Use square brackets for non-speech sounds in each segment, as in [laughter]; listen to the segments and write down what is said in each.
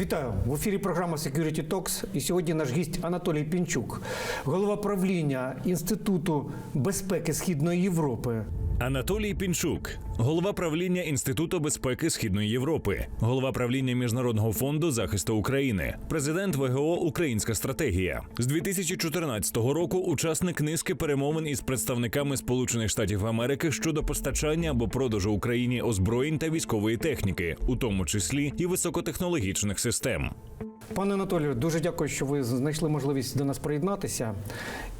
Вітаю в ефірі. Програма Security Talks. І сьогодні наш гість Анатолій Пінчук, голова правління Інституту безпеки Східної Європи. Анатолій Пінчук, голова правління Інституту безпеки Східної Європи, голова правління Міжнародного фонду захисту України, президент ВГО Українська стратегія з 2014 року. Учасник низки перемовин із представниками Сполучених Штатів Америки щодо постачання або продажу Україні озброєнь та військової техніки, у тому числі і високотехнологічних систем. Пане Анатолію, дуже дякую, що ви знайшли можливість до нас приєднатися.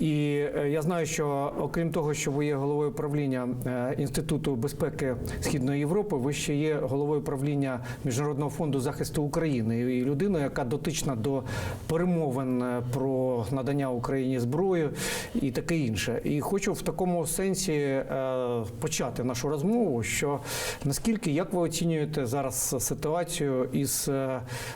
І е, я знаю, що окрім того, що ви є головою правління е, Інституту безпеки Східної Європи, ви ще є головою правління Міжнародного фонду захисту України і людиною, яка дотична до перемовин е, про надання Україні зброї і таке інше. І хочу в такому сенсі почати нашу розмову. Що наскільки як ви оцінюєте зараз ситуацію із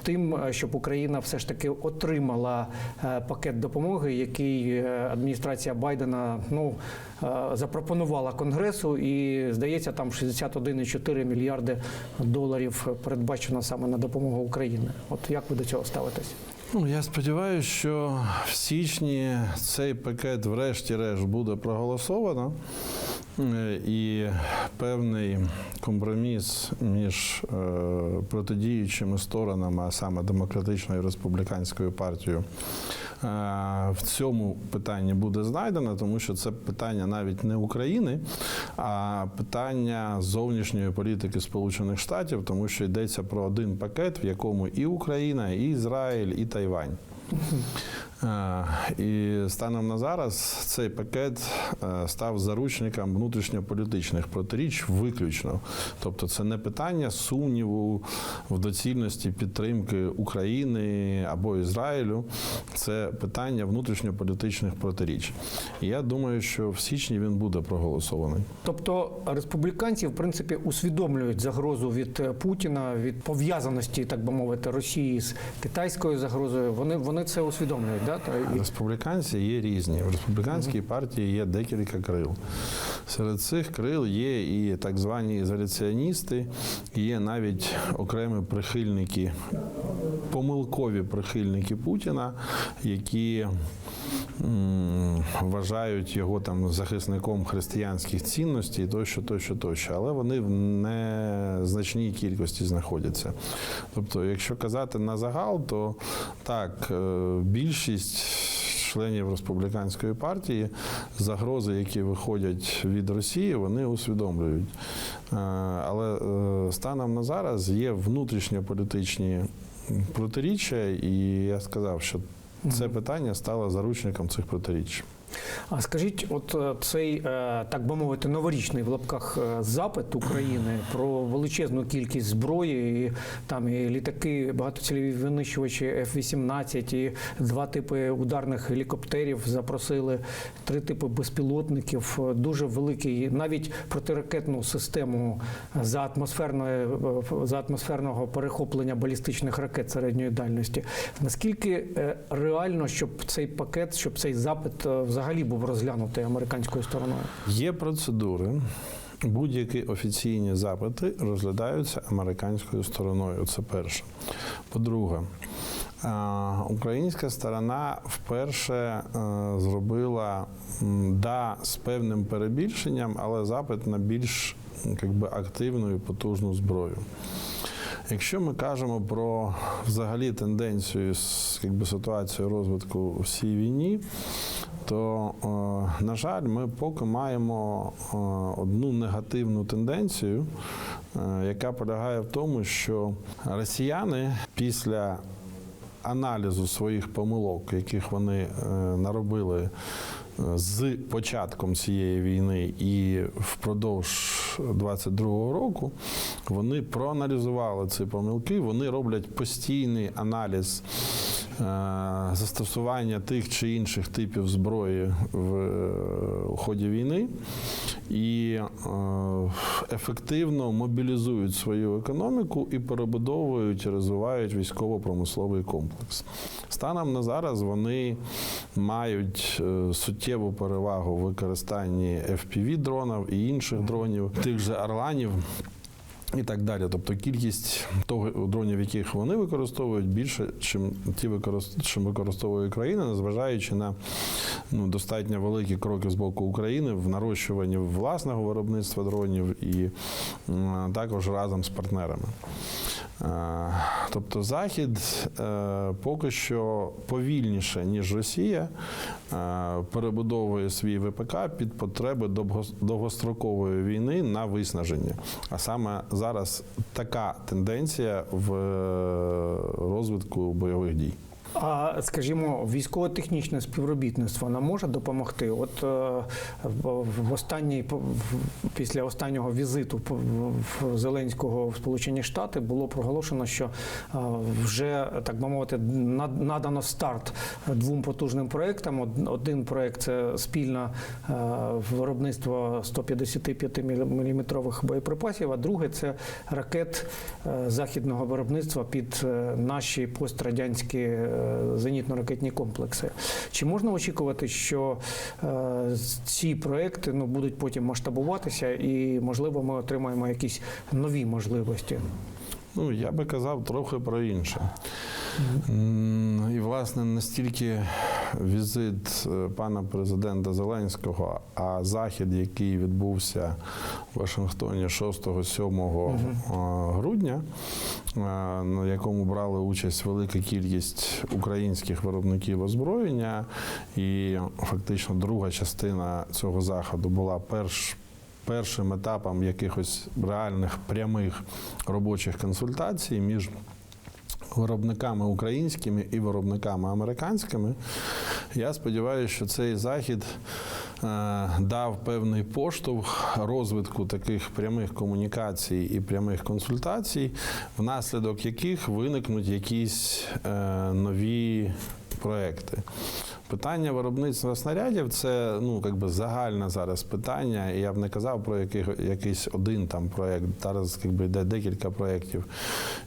тим, щоб Україна все ж таки отримала е, пакет допомоги, який е, адміністрація Байдена ну е, запропонувала Конгресу, і здається, там 61,4 мільярди доларів передбачено саме на допомогу Україні. От як ви до цього ставитесь? Ну, я сподіваюся, що в січні цей пакет, врешті-решт, буде проголосовано. Е, І певний компроміс між е, протидіючими сторонами, а саме демократичною і республіканською партією, е, в цьому питанні буде знайдено, тому що це питання навіть не України, а питання зовнішньої політики Сполучених Штатів, тому що йдеться про один пакет, в якому і Україна, і Ізраїль, і Тайвань. Е, І станом на зараз цей пакет е, став заручником внутрішньополітичних протиріч виключно. Тобто, це не питання сумніву в доцільності підтримки України або Ізраїлю, це питання внутрішньополітичних протиріч. І я думаю, що в січні він буде проголосований. Тобто республіканці, в принципі, усвідомлюють загрозу від е, Путіна, від пов'язаності, так би мовити, Росії з китайською загрозою. Вони вони це усвідомлюють, да? Та і- Республіканці є різні. В республіканській партії є декілька крил. Серед цих крил є і так звані ізоляціоністи, є навіть окремі прихильники, помилкові прихильники Путіна, які вважають його там захисником християнських цінностей, тощо, тощо, тощо. Але вони в незначній кількості знаходяться. Тобто, якщо казати на загал, то так, е, більшість членів республіканської партії загрози, які виходять від Росії, вони усвідомлюють. Е, Але е, станом на зараз є внутрішньополітичні протиріччя, і я сказав, що це питання стало заручником цих протиріч. А скажіть, от е, цей, е, так би мовити, новорічний в лапках е, запит України про величезну кількість зброї, і там і літаки, багатоцільові винищувачі F-18, і два типи ударних гелікоптерів запросили, три типи безпілотників, дуже великий, навіть протиракетну систему за атмосферної за атмосферного перехоплення балістичних ракет середньої дальності. Наскільки реально, щоб цей пакет, щоб цей запит е, взагалі був розглянутий американською стороною? Є процедури. Будь-які офіційні запити розглядаються американською стороною. Це перше. По-друге, українська сторона вперше е, зробила да з певним перебільшенням, але запит на більш як би, активну і потужну зброю. Якщо ми кажемо про взагалі тенденцію з якби, ситуацію розвитку всій війні, то, е, на жаль, ми поки маємо е, одну негативну тенденцію, е, яка полягає в тому, що росіяни після аналізу своїх помилок, яких вони наробили з початком цієї війни і впродовж 22-го року, вони проаналізували ці помилки, вони роблять постійний аналіз застосування тих чи інших типів зброї в е, ході війни і е, ефективно мобілізують свою економіку і перебудовують і розвивають військово-промисловий комплекс. Станом на зараз вони мають е, суттєву перевагу в використанні FPV-дронів і інших дронів, тих же Орланів. І так далі. Тобто кількість того дронів, яких вони використовують, більше, чим ті використ- використовує Україна, незважаючи на ну, достатньо великі кроки з боку України в нарощуванні власного виробництва дронів і також разом з партнерами. Е, Тобто Захід е, поки що повільніше, ніж Росія, е, перебудовує свій ВПК під потреби довго- довгострокової війни на виснаження. А саме зараз така тенденція в розвитку бойових дій. А скажімо, військово-технічне співробітництво нам може допомогти? От е, в, останній після останнього візиту Зеленського в Сполучені Штати було проголошено, що е, вже так би мовити надано старт двом потужним проектам. Од- Один проект це спільне виробництво 155 мм боєприпасів, а друге це ракет е, західного виробництва під наші пострадянські зенітно-ракетні комплекси. Чи можна очікувати, що е, ці проекти ну, будуть потім масштабуватися і, можливо, ми отримаємо якісь нові можливості? Ну, я би казав трохи про інше. І, власне, настільки візит е, пана президента Зеленського, а захід, який відбувся в Вашингтоні 6-7 грудня, е, на якому брали участь велика кількість українських виробників озброєння, і фактично друга частина цього заходу була перш першим етапом якихось реальних прямих робочих консультацій між виробниками українськими і виробниками американськими. Я сподіваюся, що цей захід е, дав певний поштовх розвитку таких прямих комунікацій і прямих консультацій, внаслідок яких виникнуть якісь е, нові проекти. Питання виробництва снарядів це ну якби загальне зараз питання. Я б не казав про який, якийсь один там проект. Зараз якби йде декілька проєктів,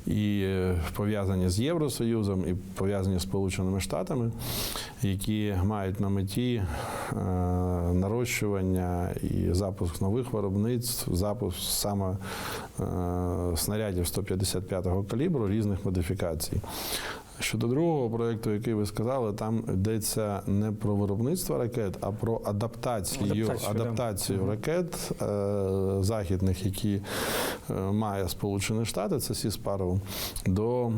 і е, пов'язані з Євросоюзом, і пов'язані з Сполученими Штатами, які мають на меті е, нарощування і запуск нових виробництв, запуск саме е, снарядів 155-го калібру різних модифікацій. Щодо другого проєкту, який ви сказали, там йдеться не про виробництво ракет, а про адаптацію, Адаптацію, да. ракет е, західних, які е, має Сполучені Штати, це Сіспаров, до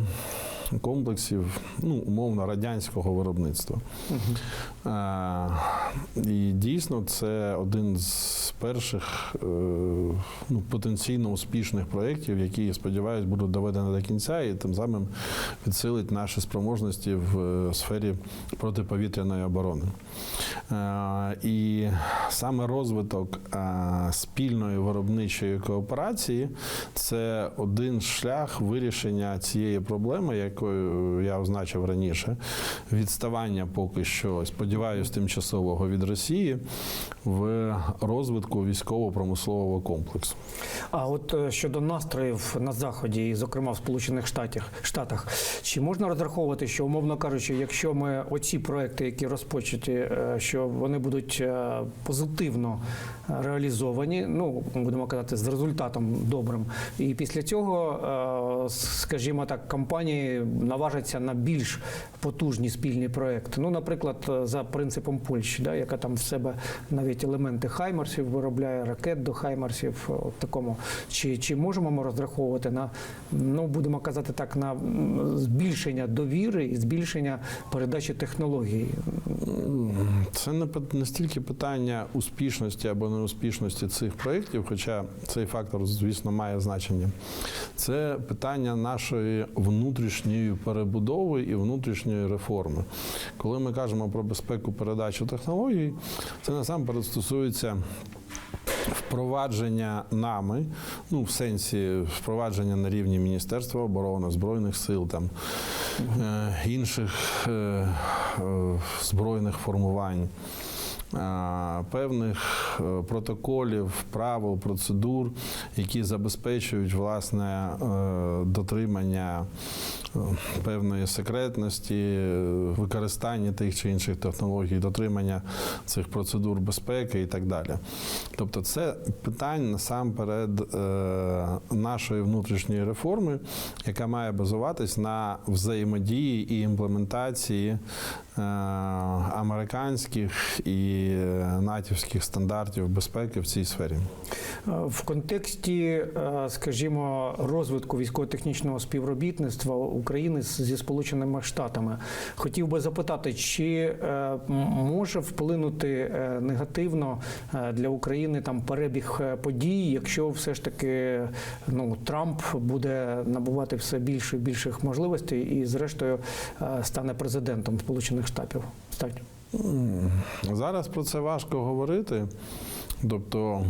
комплексів ну, умовно радянського виробництва. Е, і дійсно це один з перших е, ну, потенційно успішних проєктів, які, я сподіваюся, будуть доведені до кінця і тим самим підсилить наші спроможності в е, сфері протиповітряної оборони. Е, І саме розвиток е, спільної виробничої кооперації це один шлях вирішення цієї проблеми, якою я означив раніше. Відставання поки що, сподіваюся, тимчасового від Росії в розвитку військово-промислового комплексу. А от е, щодо настроїв на заході, і зокрема в Сполучених Штатах, Штатах, чи можна розраховувати, що умовно кажучи, якщо ми оці проекти, які розпочаті, е, що вони будуть е, позитивно реалізовані, ну будемо казати, з результатом добрим, і після цього, е, скажімо так, компанії наважаться на більш потужні спільні проекти. Ну, наприклад, е, за принципом Польщі, да, яка там в себе навіть елементи хаймарсів виробляє, ракет до хаймарсів. е, в такому. Чи, чи можемо ми розраховувати на, ну будемо казати так, на збільшення довіри і збільшення передачі технологій? Це не пит- не стільки питання успішності або неуспішності цих проєктів, хоча цей фактор, звісно, має значення. Це питання нашої внутрішньої перебудови і внутрішньої реформи. Коли ми кажемо про безпеку передачі технологій, це насамперед стосується. Впровадження нами, ну в сенсі впровадження на рівні Міністерства оборони, Збройних сил, там е, інших е, е, збройних формувань, е, певних е, протоколів, правил, процедур, які забезпечують власне е, дотримання певної секретності, використання тих чи інших технологій, дотримання цих процедур безпеки і так далі. Тобто, це питання насамперед е, нашої внутрішньої реформи, яка має базуватись на взаємодії і імплементації американських і е, натівських стандартів безпеки в цій сфері. Е, В контексті, е, скажімо, розвитку військово-технічного співробітництва України зі Сполученими Штатами, хотів би запитати, чи е, може вплинути е, негативно е, для України там перебіг е, подій, якщо все ж таки ну Трамп буде набувати все більше і більших можливостей і, зрештою, е, стане президентом Сполучених Штатів? Стать. Зараз про це важко говорити. Тобто,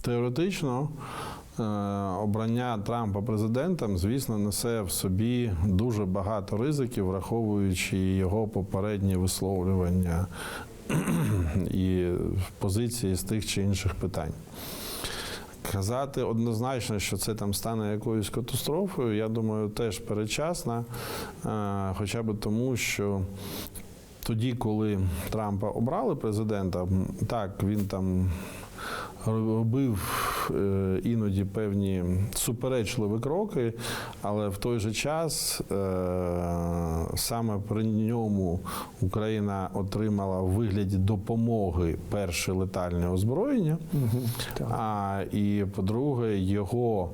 теоретично, е, обрання Трампа президентом, звісно, несе в собі дуже багато ризиків, враховуючи його попередні висловлювання [clears throat] і позиції з тих чи інших питань. Казати однозначно, що це там стане якоюсь катастрофою, я думаю, теж передчасно, е, хоча б тому, що тоді, коли Трампа обрали президента, так він там робив е, іноді певні суперечливі кроки, але в той же час е, саме при ньому Україна отримала в вигляді допомоги перше летальне озброєння. Так. А і по-друге, його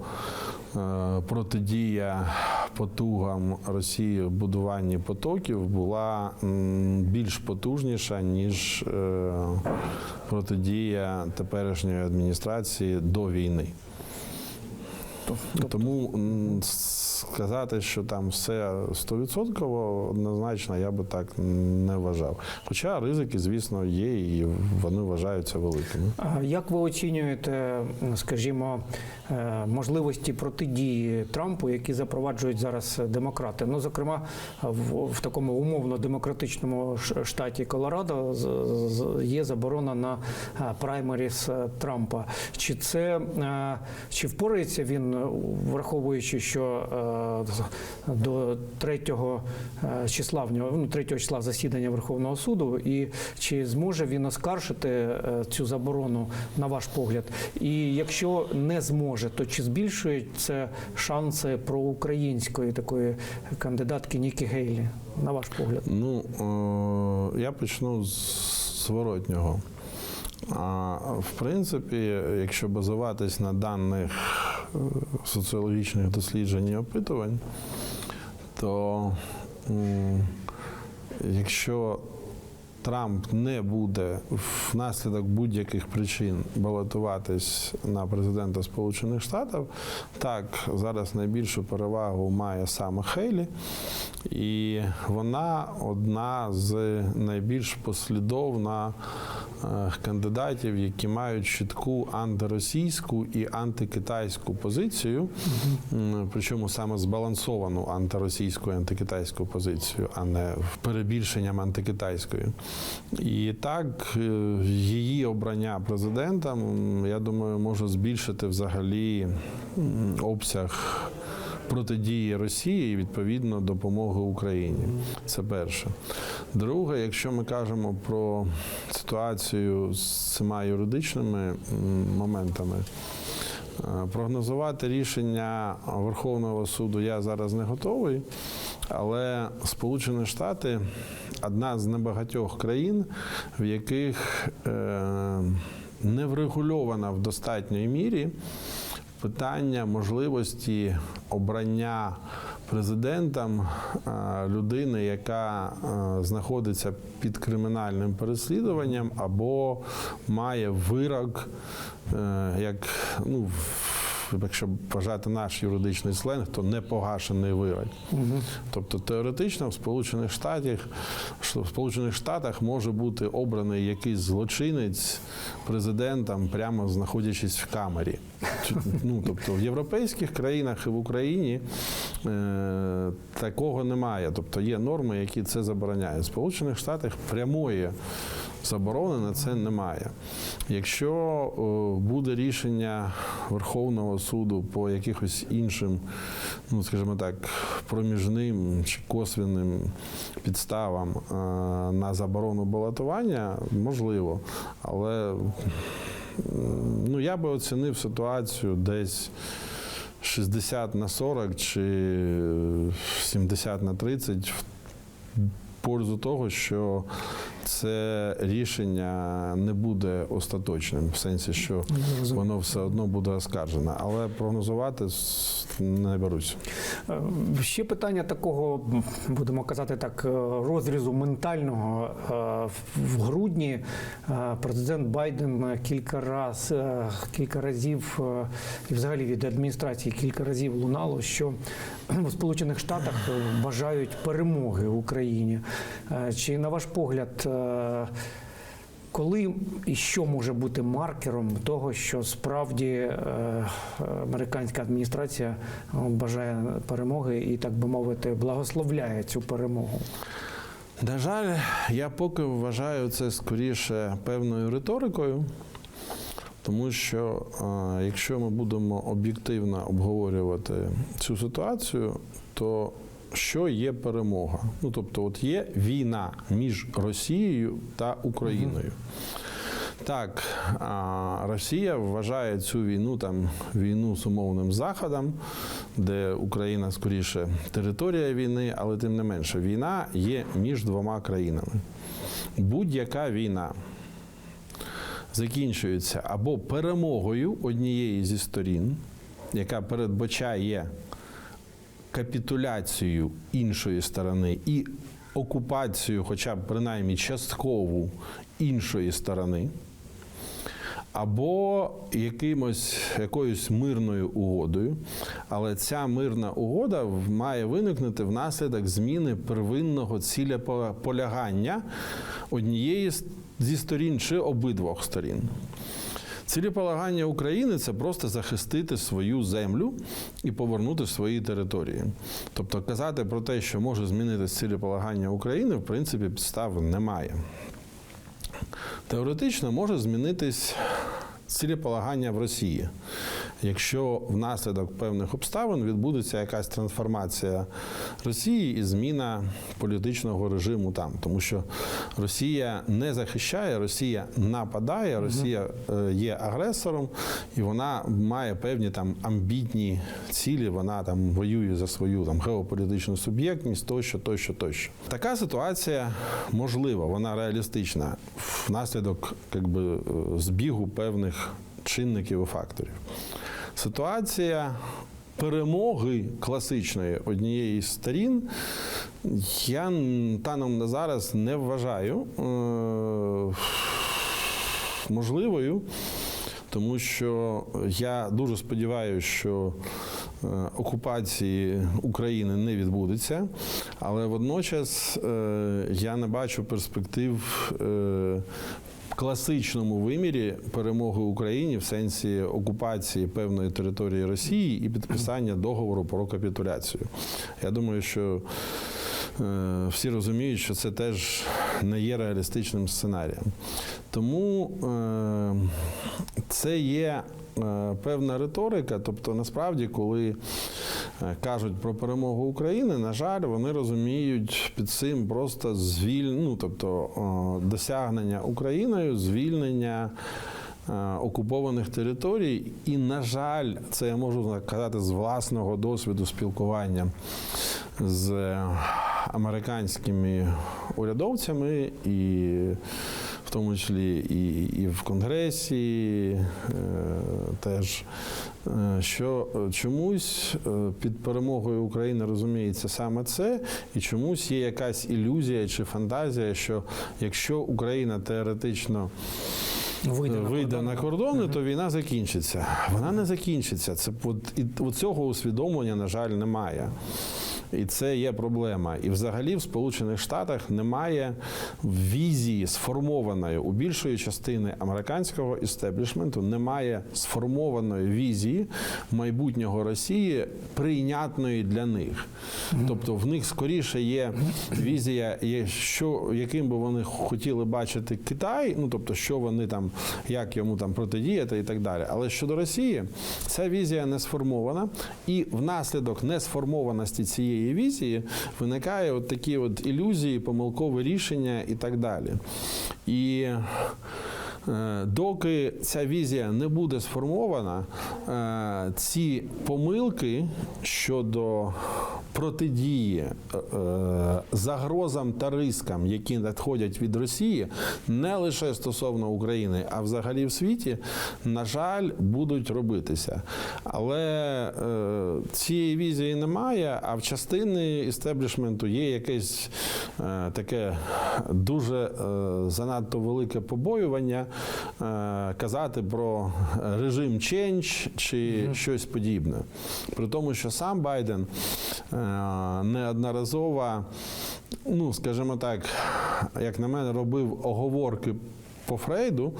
протидія потугам Росії в будуванні потоків була більш потужніша, ніж е, протидія теперішньої адміністрації до війни. Тому м, сказати, що там все 100% однозначно, я би так не вважав. Хоча ризики, звісно, є, і вони вважаються великими. А Як ви оцінюєте, скажімо, е, можливості протидії Трампу, які запроваджують зараз демократи? Ну, зокрема, в, в такому умовно демократичному штаті Колорадо є заборона на е, праймеріс е, Трампа. Чи це чи впорається він, враховуючи, що е, до 3 е, числа в нього ну 3 числа засідання Верховного суду, і чи зможе він оскаржити е, цю заборону на ваш погляд? І якщо не зможе, то чи збільшують це шанси проукраїнської такої кандидатки Нікі Гейлі? На ваш погляд? Ну, я почну з зворотнього. А, в принципі, якщо базуватись на даних соціологічних досліджень і опитувань, то якщо Трамп не буде внаслідок будь-яких причин балотуватись на президента Сполучених Штатів, так зараз найбільшу перевагу має саме Хейлі, і вона одна з найбільш послідовна кандидатів, які мають чітку антиросійську і антикитайську позицію, причому саме збалансовану антиросійську і антикитайську позицію, а не перебільшенням антикитайською. І так, е, її обрання президентом, я думаю, може збільшити взагалі обсяг протидії Росії і відповідно допомоги Україні. Це перше. Друге, якщо ми кажемо про ситуацію з цими юридичними моментами. е, Прогнозувати рішення Верховного суду я зараз не готовий, але Сполучені Штати одна з небагатьох країн, в яких е, не врегульована в достатньої мірі питання можливості обрання президентом е, людини, яка е, знаходиться під кримінальним переслідуванням або має вирок, е, як ну. Якщо вважати наш юридичний сленг, то непогашений вирок. Тобто теоретично в Сполучених Штатах що в Сполучених Штатах може бути обраний якийсь злочинець президентом, прямо знаходячись в камері. Ну тобто в європейських країнах і в Україні е, такого немає. Тобто є норми, які це забороняють. В Сполучених Штатах прямої Заборони на це немає. Якщо е, буде рішення Верховного суду по якихось іншим, ну скажімо так, проміжним чи косвенним підставам е, на заборону балотування, можливо, але ну, я би оцінив ситуацію десь 60 на 40 чи 70 на 30 в пользу того, що це рішення не буде остаточним, в сенсі, що воно все одно буде оскаржене. Але прогнозувати не берусь. Е, Ще питання такого, будемо казати так, е, розрізу ментального. Е, В грудні президент Байден кілька раз, кілька разів, і взагалі від адміністрації кілька разів лунало, що [clears throat] у Сполучених Штатах е, бажають перемоги Україні. Е, Чи на ваш погляд? е, коли і що може бути маркером того, що справді американська адміністрація бажає перемоги і, так би мовити, благословляє цю перемогу? На жаль, я поки вважаю це скоріше певною риторикою, тому що якщо ми будемо об'єктивно обговорювати цю ситуацію, то що є перемога? Ну тобто, от є війна між Росією та Україною. Так, Росія вважає цю війну там війну з умовним заходом, де Україна скоріше територія війни, але тим не менше, війна є між двома країнами. Будь-яка війна закінчується або перемогою однієї зі сторін, яка передбачає капітуляцію іншої сторони і окупацію, хоча б принаймні часткову іншої сторони, або якимось якоюсь мирною угодою, але ця мирна угода має виникнути внаслідок зміни первинного ціля полягання однієї зі сторін чи обидвох сторін. Цілеполагання України це просто захистити свою землю і повернути свої території. Тобто казати про те, що може змінитися цілеполагання України, в принципі, підстав немає. Теоретично може змінитись цілеполагання в Росії. Якщо внаслідок певних обставин відбудеться якась трансформація Росії і зміна політичного режиму там, тому що Росія не захищає, Росія нападає, Росія е, є агресором, і вона має певні там амбітні цілі. Вона там воює за свою там геополітичну суб'єктність, тощо, тощо, тощо. Така ситуація можлива, вона реалістична внаслідок якби, е, збігу певних чинників і факторів. Ситуація перемоги класичної однієї з сторін я станом на зараз не вважаю е, можливою, тому що я дуже сподіваюся, що е, окупації України не відбудеться, але водночас е, я не бачу перспектив. Класичному вимірі перемоги Україні в сенсі окупації певної території Росії і підписання договору про капітуляцію. Я думаю, що всі розуміють, що це теж не є реалістичним сценарієм. Тому е, це є е, певна риторика. Тобто, насправді, коли е, кажуть про перемогу України, на жаль, вони розуміють під цим просто звіль... ну, тобто е, досягнення Україною, звільнення. е, Окупованих територій, і, на жаль, це я можу казати з власного досвіду спілкування з е, американськими урядовцями, і в тому числі і, і в Конгресі е, теж, е, що чомусь е, під перемогою України розуміється саме це, і чомусь є якась ілюзія чи фантазія, що якщо Україна теоретично Вийде на вийде на кордони, то війна закінчиться. Вона не закінчиться. Це от, і от цього усвідомлення, на жаль, немає. І це є проблема. І взагалі в Сполучених Штатах немає візії сформованої у більшої частини американського істеблішменту, немає сформованої візії майбутнього Росії, прийнятної для них. Тобто в них скоріше є візія, що яким би вони хотіли бачити Китай, ну тобто, що вони там, як йому там протидіяти і так далі. Але щодо Росії, ця візія не сформована, і внаслідок несформованості цієї візії виникає от такі от ілюзії, помилкове рішення і так далі. І доки ця візія не буде сформована, е, ці помилки щодо протидії е, е, загрозам та рискам, які надходять від Росії, не лише стосовно України, а взагалі в світі, на жаль, будуть робитися. Але е, цієї візії немає, а в частини істеблішменту є якесь е, таке дуже е, занадто велике побоювання е, казати про режим ченч чи щось подібне. При тому, що сам Байден е, неодноразово, ну скажімо так, як на мене, робив оговорки. По Фрейду,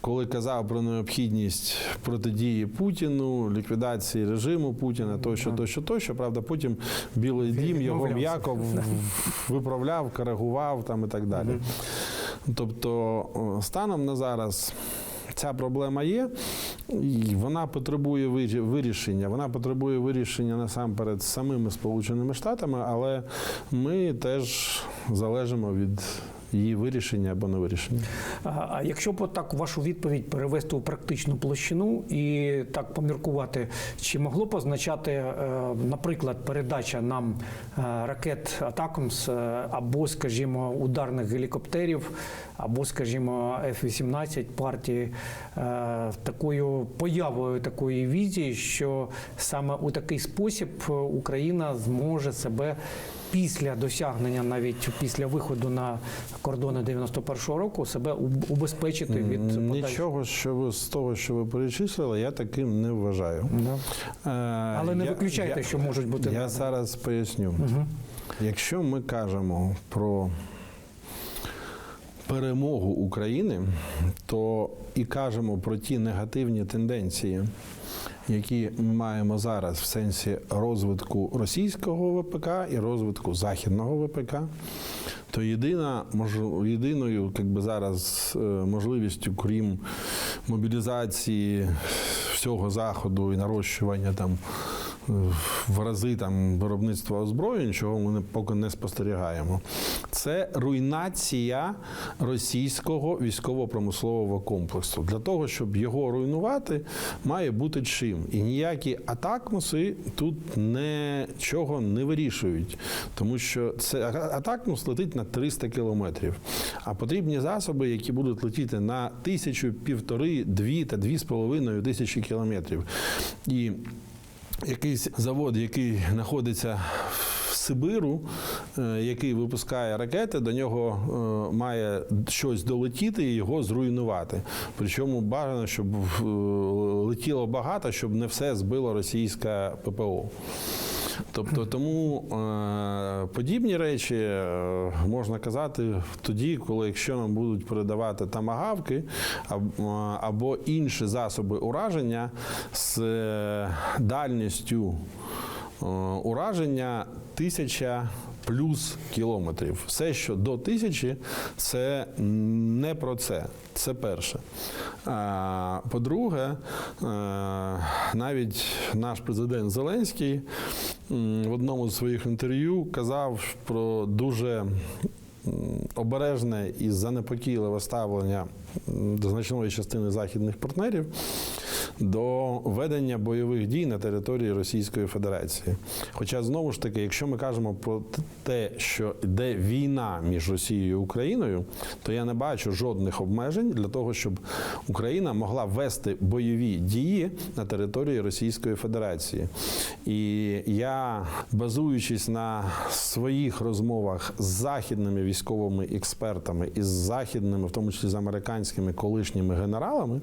коли казав про необхідність протидії Путіну, ліквідації режиму Путіна, тощо, тощо, тощо. Правда, потім Білий Дім його м'яко виправляв, коригував там і так далі. Тобто, станом на зараз. Ця проблема є, і вона потребує вирі- вирішення. Вона потребує вирішення насамперед самими Сполученими Штатами, але ми теж залежимо від її вирішення або не вирішення. А якщо б так вашу відповідь перевести у практичну площину і так поміркувати, чи могло б означати, е, наприклад, передача нам е, ракет Атакамс е, або, скажімо, ударних гелікоптерів, або, скажімо, F-18 партії такою появою такої візії, що саме у такий спосіб Україна зможе себе після досягнення, навіть після виходу на кордони 91-го року, себе убезпечити від. Нічого, що з того, що ви перечислили, я таким не вважаю. Да. Е, Але не я- виключайте, я- що можуть бути Я зараз поясню. Угу. Якщо ми кажемо про перемогу України, то і кажемо про ті негативні тенденції, які ми маємо зараз в сенсі розвитку російського ВПК і розвитку західного ВПК, то єдина єдиною, як би зараз е, можливістю, крім мобілізації всього заходу і нарощування там в рази там виробництва озброєнь, чого ми поки не спостерігаємо. Це руйнація російського військово-промислового комплексу. Для того, щоб його руйнувати, має бути чим. І ніякі атакмуси тут нічого не вирішують, тому що це атакмус летить на 300 кілометрів. А потрібні засоби, які будуть летіти на тисячу, півтори, дві та дві з половиною тисячі кілометрів. І якийсь завод, який знаходиться в Сибиру, е, який випускає ракети, до нього е, має щось долетіти і його зруйнувати. Причому бажано, щоб е, летіло багато, щоб не все збило російське ППО. Тобто тому е, подібні речі е, можна казати тоді, коли якщо нам будуть передавати тамагавки е, або інші засоби ураження з е, дальністю ураження тисяча плюс кілометрів. Все, що до тисячі, це не про це. Це перше. А, По-друге, е, навіть наш президент Зеленський в одному з своїх інтерв'ю казав про дуже обережне і занепокійливе ставлення до значної частини західних партнерів до ведення бойових дій на території Російської Федерації. Хоча знову ж таки, якщо ми кажемо про те, що йде війна між Росією і Україною, то я не бачу жодних обмежень для того, щоб Україна могла вести бойові дії на території Російської Федерації. І я, базуючись на своїх розмовах з західними військовими експертами і з західними, в тому числі з американськими колишніми генералами.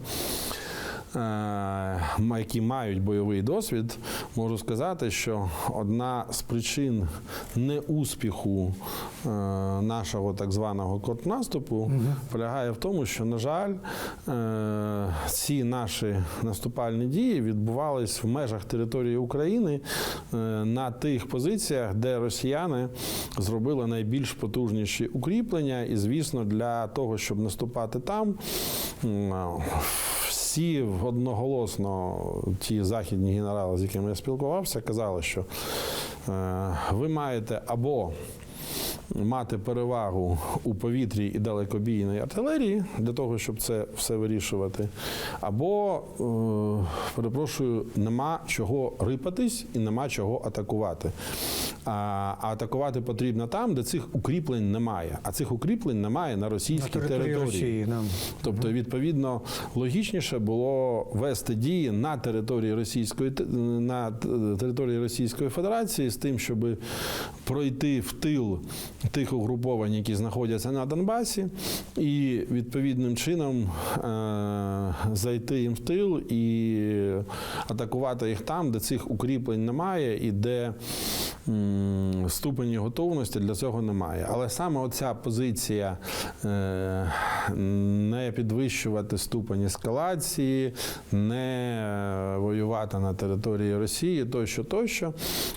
М- які мають бойовий досвід, можу сказати, що одна з причин неуспіху е, нашого так званого контрнаступу полягає в тому, що, на жаль, е, ці наші наступальні дії відбувались в межах території України е, на тих позиціях, де росіяни зробили найбільш потужніші укріплення. І, звісно, для того, щоб наступати там, всі одноголосно ті західні генерали, з якими я спілкувався, казали, що е, ви маєте або мати перевагу у повітрі і далекобійної артилерії для того, щоб це все вирішувати. Або, е, перепрошую, нема чого рипатись і нема чого атакувати. А, атакувати потрібно там, де цих укріплень немає. А цих укріплень немає на На російській території території. Росії. Да. Тобто, відповідно, логічніше було вести дії на території Російської на території Російської Федерації з тим, щоб пройти в тил тих угруповань, які знаходяться на Донбасі, і відповідним чином е- зайти їм в тил і атакувати їх там, де цих укріплень немає, і де ступені готовності для цього немає. Але саме оця позиція е, не підвищувати ступень ескалації, не е, воювати на території Росії, тощо, тощо,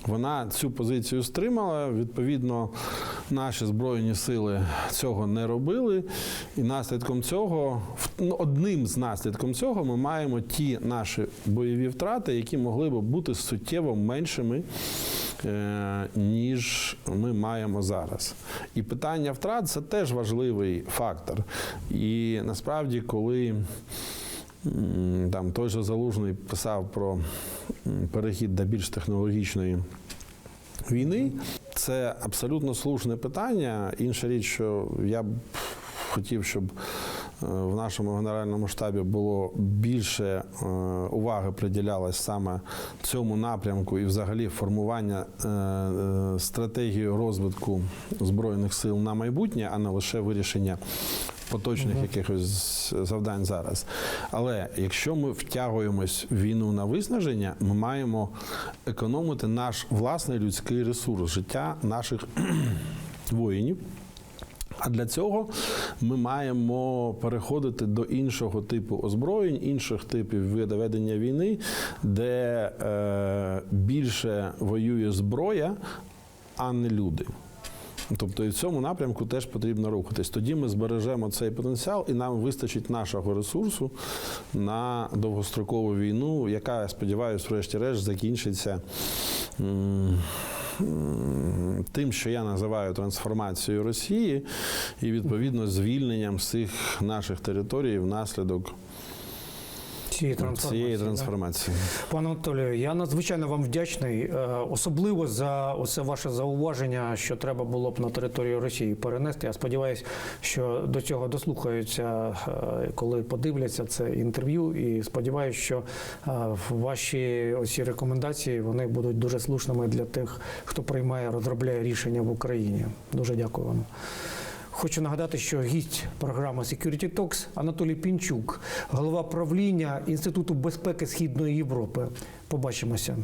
вона цю позицію стримала. Відповідно, наші збройні сили цього не робили. І наслідком цього, ну, одним з наслідком цього, ми маємо ті наші бойові втрати, які могли б бути суттєво меншими. Е, Ніж ми маємо зараз, і питання втрат це теж важливий фактор. І насправді, коли там той же залужний писав про перехід до більш технологічної війни, це абсолютно слушне питання. Інша річ, що я б хотів, щоб в нашому генеральному штабі було більше е, уваги приділялось саме цьому напрямку і взагалі формування е, е, стратегії розвитку збройних сил на майбутнє, а не лише вирішення поточних якихось завдань зараз. Але якщо ми втягуємось в війну на виснаження, ми маємо економити наш власний людський ресурс, життя наших [clears throat] воїнів. А для цього ми маємо переходити до іншого типу озброєнь, інших типів ведення війни, де е, більше воює зброя, а не люди. Тобто і в цьому напрямку теж потрібно рухатись. Тоді ми збережемо цей потенціал, і нам вистачить нашого ресурсу на довгострокову війну, яка, я сподіваюся, врешті-решт закінчиться. Тим, що я називаю трансформацією Росії, і відповідно звільненням всіх наших територій внаслідок Цієї трансформації. цієї да. Пане Анатолію, я надзвичайно вам вдячний, е, особливо за оце ваше зауваження, що треба було б на територію Росії перенести. Я сподіваюся, що до цього дослухаються, е, коли подивляться це інтерв'ю. І сподіваюся, що е, ваші оці рекомендації вони будуть дуже слушними для тих, хто приймає, розробляє рішення в Україні. Дуже дякую вам. Хочу нагадати, що гість програми Security Talks Анатолій Пінчук, голова правління Інституту безпеки Східної Європи. Побачимося.